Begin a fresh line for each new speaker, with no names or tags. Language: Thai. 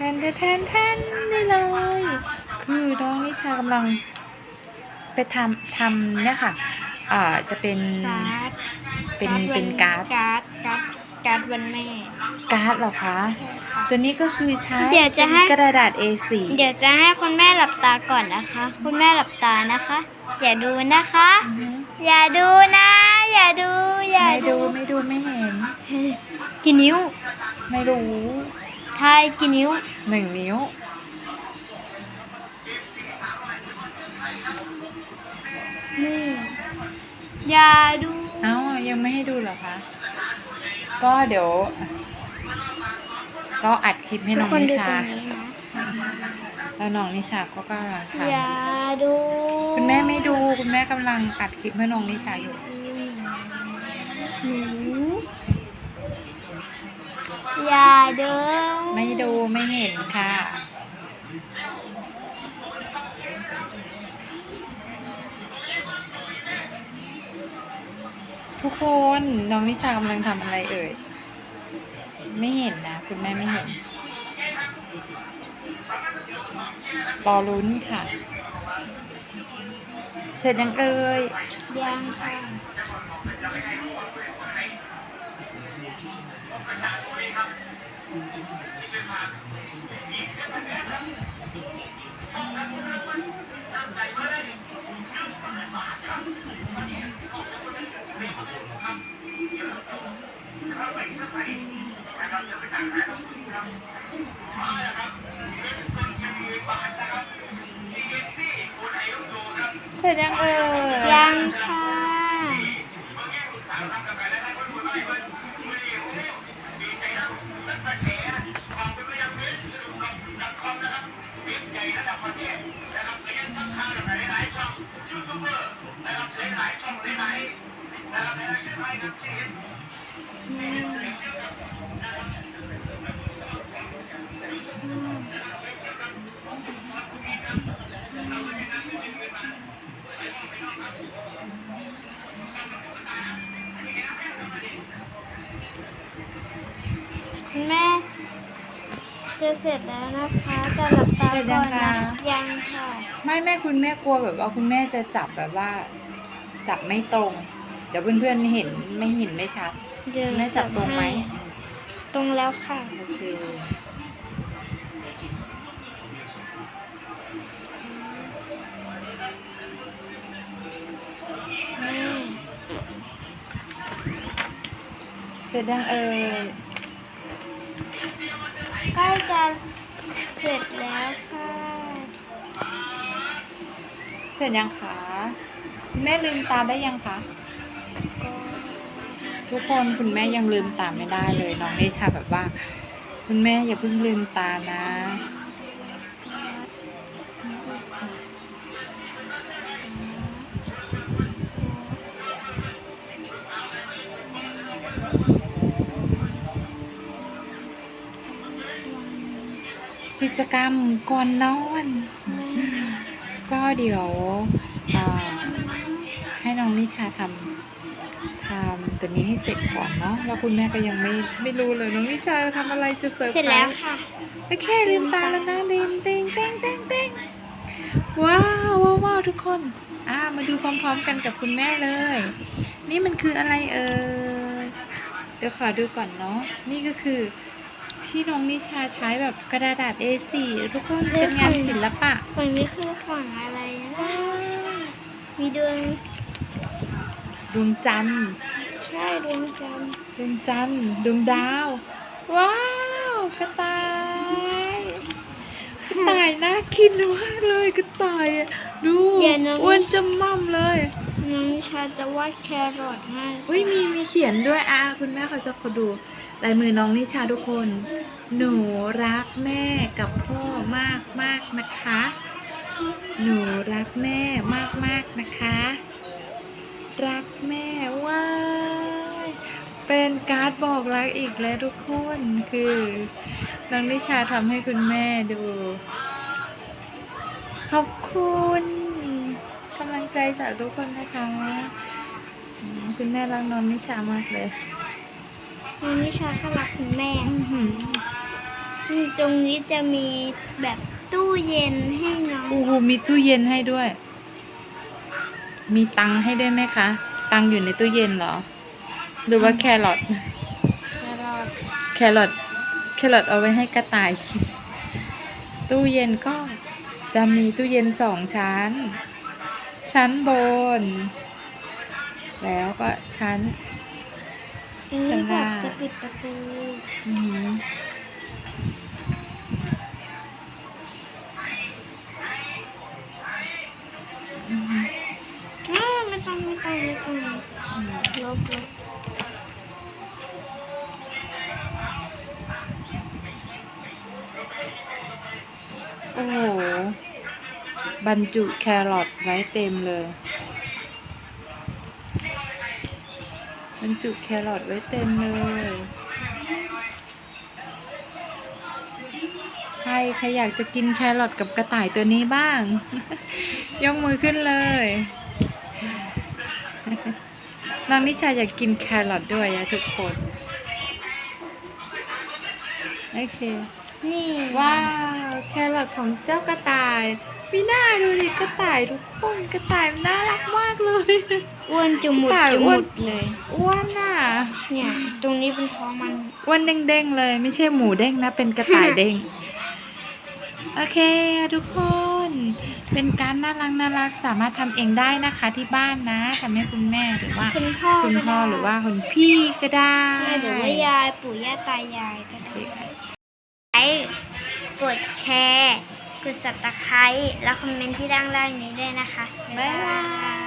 แทนแทนแทนแทนนี่เลย คือน้องนิชากำลังไปทำทำเนี่ยค่ะอ่าจะเป็นเป็นเป็นการ์ด
การ์ดการ์ดการ์ดวันแม่
การ์ดเหรอคะ ตัวนี้ก็คือใช้
เดี๋ยวจะให้
กระดาษ A4
เดี๋ยวจะให้คุณแม่หลับตาก่อนนะคะ คุณแม่หลับตานะคะ อย่าดูนะคะ
อ
ย่าดูนะ อย่าดู อย่า
ไม่ดูไม่ดูไม่เห็น
กี่นิ้ว
ไม่รู้
ทายกี่นิ้ว
หนึ่งนิ้ว
นี่อย่าดู
เอ้ายังไม่ให้ดูเหรอคะ ก็เดี๋ยว ก็อัดคลิปให้น้อง
ทุกคน
นิ
ดู
ชา
ตรงนี้นะ
แล้วน้องนิชาก็กำลังท
อย่าดูำ
คุณแม่ไม่ดูคุณแม่กำลังอัดคลิปให้น้องนิชาอยู่
หนู อย่าเดิน
ไม่ดูไม่เห็นค่ะทุกคนน้องนิชากำลังทำอะไรเอ่ย ไม่เห็นนะ คุณแม่ไม่เห็นรอลุ้นค่ะ เสร็จยังเอ่ย
ยังค่ะ
เสร็จยังเอ่ย
ยังค่ะ คุณแม่จะเสร็จแล้วนะคะแต่หลับตาก่อนนะยังค่ะ
ไม่แม่คุณแม่กลัวแบบว่าคุณแม่จะจับแบบว่า จับไม่ตรง เดี๋ยวเพื่อนๆไม่เห็นไม่เห็นไม่ชัด
เดี๋ยว
คุณแม่จับตรงไหม
ตรงแล้วค่ะ
โอเค
นี่
เสร็จยังเอ่ย
ใกล้จะเสร็จแล้วค่ะ
เสร็จยังคะคุณแม่ลืมตาได้ยังคะ
ก็
ทุกคนคุณแม่ยังลืมตาไม่ได้เลย น้องนิชาแบบว่า คุณแม่อย่าเพิ่งลืมตานะ กิจกรรมก่อนนอน ก็เดี๋ยวให้น้องนิชาทำ ทำตัวนี้ให้เสร็จก่อนเนาะแล้วคุณแม่ก็ยังไม่ไม่รู้เลยน้องนิชาจะทำอะไรจะเสิร์ฟ
เสร็จแล้วค่ะ
โอเคลืมตาแล้วนะลืมเต้งเต้งเต้งเต้งว้าวว้าวว้าวทุกคนอ่ามาดูพร้อมๆกันกับคุณแม่เลย นี่มันคืออะไรเอ่ยเดี๋ยวขอดูก่อนเนาะนี่ก็คือที่น้องนิชาใช้แบบกระดาษ A4 ทุกคนเป็นงานศิลปะ
ฝั่งนี้คือฝั่งอะไรนะมีดวง
ดวงจันทร์
ใช่ดวงจันทร์
ดวงจันทร์ดวงดาว ว้าวกระต่ายกระต่ายน่ากินมากเลยกระต่ายอะดู
เดี๋ยวน้อง
อ้วนจะม่ำเลย
น้องนิชาจะวาดแครอทให้
อุ้ยมีมีเขียนด้วยอะคุณแม่เขาจะขอดูลายมือน้องนิชาทุกคน หนูรักแม่กับพ่อมากมากๆนะคะ หนูรักแม่มากมากๆนะคะ รักแม่ว้ายเป็นการ์ดบอกรักอีกแล้วทุกคนคือน้องนิชาทำให้คุณแม่ดู ขอบคุณกำลังใจจากทุกคนนะคะอืมคุณแม่รักน้องนิชามากเลย
น้องนิชาก็รักคุณแม่
อื้อหือ
อืมตรงนี้จะมีแบบตู้เย็นให้น้อง
โอ้โหมีตู้เย็นให้ด้วย มีตังค์ให้ด้วยไหมคะ ตังค์อยู่ในตู้เย็นเหรอ หรือว่าแครอท
ตลอด
แครอท แครอทเอาไว้ให้กระต่ายกิน ตู้เย็นก็จะมีตู้เย็นสองชั้น ชั้นบน แล้วก็ชั้น
อันนี้แบบ
ข้างหน้า
จะปิดประตู
อือ บรรจุแครอทไว้เต็มเลย บรรจุแครอทไว้เต็มเลยใครใครอยากจะกินแครอทกับกระต่ายตัวนี้บ้าง ยกมือขึ้นเลยน้องนิชาอยากกินแครอทด้วยอะทุกคน โอเค
นี่
ว้าว แครอทของเจ้ากระต่าย มีหน้าดูดิกระต่ายทุกคนกระต่ายมันน่ารักมากเลย
อ้วนจุมุด
ถ่าย
จุ
อ้
มุ
วน
ดเลย
อ้วนน่ะ
เนี่ย ตรงนี้เป็นท้องมัน
อ้วนเด้งๆเลย ไม่ใช่หมูเด้งนะ เป็นกระต่ายเด้งโอเคทุกคน เป็นการน่ารักน่ารักสามารถทำเองได้นะคะที่บ้านนะทำให้คุณแม่หรือว่า
คุณพ่อ
คุณ
ก็
พ่อ
ได้
หรือว่าคุณพี่ก็ได้
หรือว่ายายปู่ย่าตายายก็
โอเค
ได้
ค่ะ
ไลค์กดแชร์ก ดสับตะไคร้แล้วคอมเมนต์ที่ด้านล่างนี้ด้วยนะคะ
บ๊ายบาย